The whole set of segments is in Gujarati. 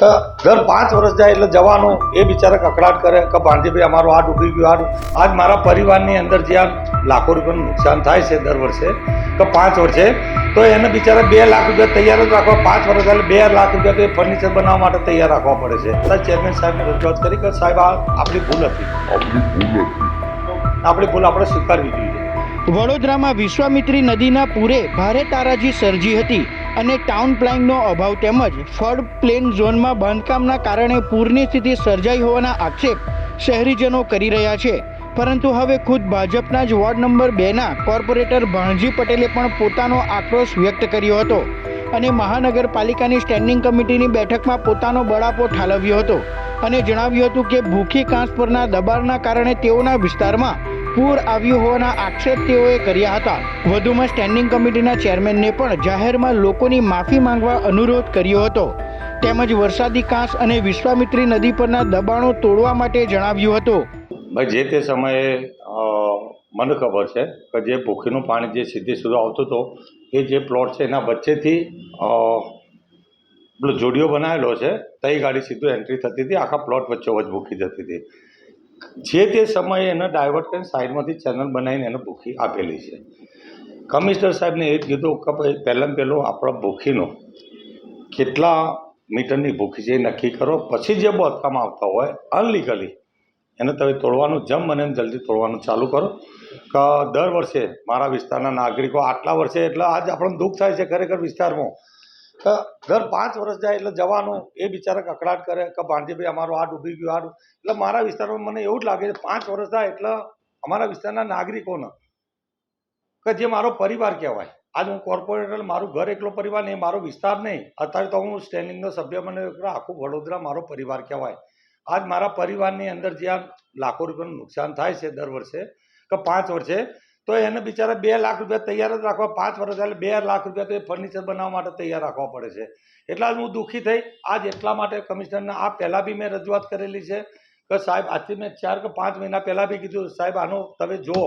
કે દર પાંચ વર્ષ જાય એટલે જવાનું એ બિચારા કકડાટ કરે કે ભાણજીભાઈ અમારું આ ડૂબી ગયું આ આજ મારા પરિવારની અંદર જે આ લાખો રૂપિયાનું નુકસાન થાય છે દર વર્ષે તો પાંચ વર્ષે તો એને બિચારા બે લાખ રૂપિયા તૈયાર જ રાખવા પાંચ વર્ષ એટલે બે લાખ રૂપિયા તો એ ફર્નિચર બનાવવા માટે તૈયાર રાખવા પડે છે. તો ચેરમેન સાહેબને રજૂઆત કરી કે સાહેબ આ આપણી ભૂલ હતી. આપણી ભૂલ આપણે સ્વીકારવી જોઈએ. વડોદરામાં વિશ્વામિત્રી નદીના પૂરે ભારે તારાજી સર્જી હતી. અને ટાઉન પ્લાનિંગનો અભાવ તેમજ ફળ પ્લેન ઝોનમાં બાંધકામના કારણે પૂરની સ્થિતિ સર્જાઈ હોવાના આક્ષેપ શહેરીજનો કરી રહ્યા છે. પરંતુ હવે ખુદ ભાજપના જ વોર્ડ નંબર બેના કોર્પોરેટર ભાણજી પટેલે પણ પોતાનો આક્રોશ વ્યક્ત કર્યો હતો અને મહાનગરપાલિકાની સ્ટેન્ડિંગ કમિટીની બેઠકમાં પોતાનો બળાપો ઠાલવ્યો હતો અને જણાવ્યું હતું કે ભૂખી કાંસ પરના દબાણના કારણે તેઓના વિસ્તારમાં પૂર આવ્યું હોવાના આક્ષેપ તેઓએ કર્યા હતા. વધુમાં સ્ટેન્ડિંગ કમિટીના ચેરમેનને પણ જાહેરમાં લોકોની માફી માંગવા અનુરોધ કર્યો હતો. તેમજ વરસાદી કાંસ અને વિશ્વામિત્રી નદી પરના દબાણો તોડવા માટે જણાવ્યું હતું. જે તે સમયે મને ખબર છે કે જે ભૂખીનું પાણી જે સીધે સુધી આવતું હતો, એ જે પ્લોટ છે એના વચ્ચેથી પેલો જોડિયો બનાવેલો છે, તઈ ગાડી સીધું એન્ટ્રી થતી હતી, આખા પ્લોટ વચ્ચે વચ્ચે ભૂખી જતી હતી. જે તે સમયે એને ડાયવર્ટ કરીને સાઈડમાંથી ચેનલ બનાવીને એને ભૂખી આપેલી છે. કમિશનર સાહેબને એ જ કીધું કે ભાઈ પહેલાં પહેલો આપણા ભૂખીનો કેટલા મીટરની ભૂખી છે એ નક્કી કરો. પછી જે બાંધકામ આવતા હોય, અનલીગલી એને તમે તોડવાનું, જમ બને એમ જલ્દી તોડવાનું ચાલુ કરો. કે દર વર્ષે મારા વિસ્તારના નાગરિકો આટલા વર્ષે, એટલે આજ આપણને દુઃખ થાય છે ખરેખર વિસ્તારમાં. દર પાંચ વર્ષ જાય એટલે જવાનું એ બિચારા કકડાટ કરે કે ભાણજીભાઈ અમારું આ ડૂબી ગયું આ એટલે મારા વિસ્તારમાં મને એવું જ લાગે છે, પાંચ વર્ષ થાય એટલે અમારા વિસ્તારના નાગરિકોને કે જે મારો પરિવાર કહેવાય, આજ હું કોર્પોરેટર મારું ઘર એકલો પરિવાર નહીં, મારો વિસ્તાર નહીં, અત્યારે તો હું સ્ટેન્ડિંગનો સભ્ય મને આખું વડોદરા મારો પરિવાર કહેવાય. આજ મારા પરિવારની અંદર જે લાખો રૂપિયાનું નુકસાન થાય છે દર વર્ષે, કે પાંચ વર્ષે તો એને બિચારા બે લાખ રૂપિયા તૈયાર જ રાખવા, પાંચ વર્ષ એટલે બે લાખ રૂપિયા તો એ ફર્નિચર બનાવવા માટે તૈયાર રાખવા પડે છે. એટલા જ હું દુઃખી થઈ. આજ એટલા માટે કમિશનરને, આ પહેલાં બી મેં રજૂઆત કરેલી છે કે સાહેબ, આજથી મેં ચાર કે પાંચ મહિના પહેલાં બી કીધું, સાહેબ, આનો તમે જુઓ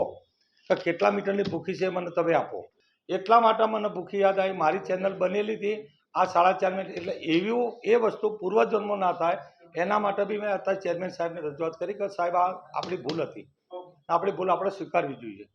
કે કેટલા મીટરની ભૂખી છે, મને તમે આપો. એટલા માટે મને ભૂખી યાદ આવી. મારી ચેનલ બનેલી હતી. આ સાડા ચાર મિનિટ, એટલે એવું એ વસ્તુ પૂર્વજન્મો ના થાય. એના માટે બી મેં અત્યારે ચેરમેન સાહેબને રજૂઆત કરી કે સાહેબ, આ આપણી ભૂલ હતી. આપણી ભૂલ આપણે સ્વીકારવી જોઈએ.